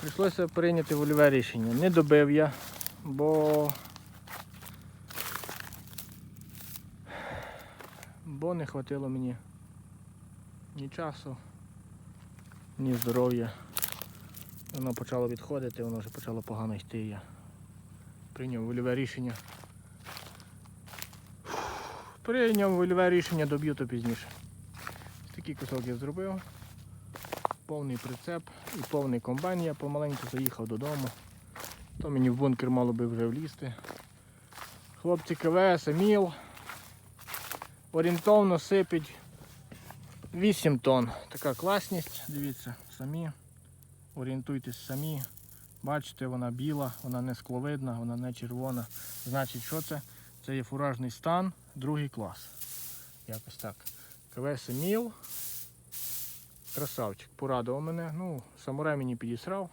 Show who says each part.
Speaker 1: прийшлося прийняти вольове рішення. Не добив я, бо. Бо не хватило мені ні часу, ні здоров'я. Воно почало відходити, воно вже почало погано йти. Я прийняв вольове рішення. Прийняв вольове рішення, доб'ю то пізніше. Такий кусок я зробив. Повний прицеп і повний комбайн. Я помаленьку заїхав додому. То мені в бункер мало би вже влізти. Хлопці КВС, Еміл. Орієнтовно сипить 8 тонн. Така класність, дивіться, самі. Орієнтуйтесь самі. Бачите, вона біла, вона не скловидна, вона не червона. Значить, що це? Це є фуражний стан, другий клас. Якось так. КВС Еміл. Красавчик, порадував мене. Ну, самурай мені підісрав.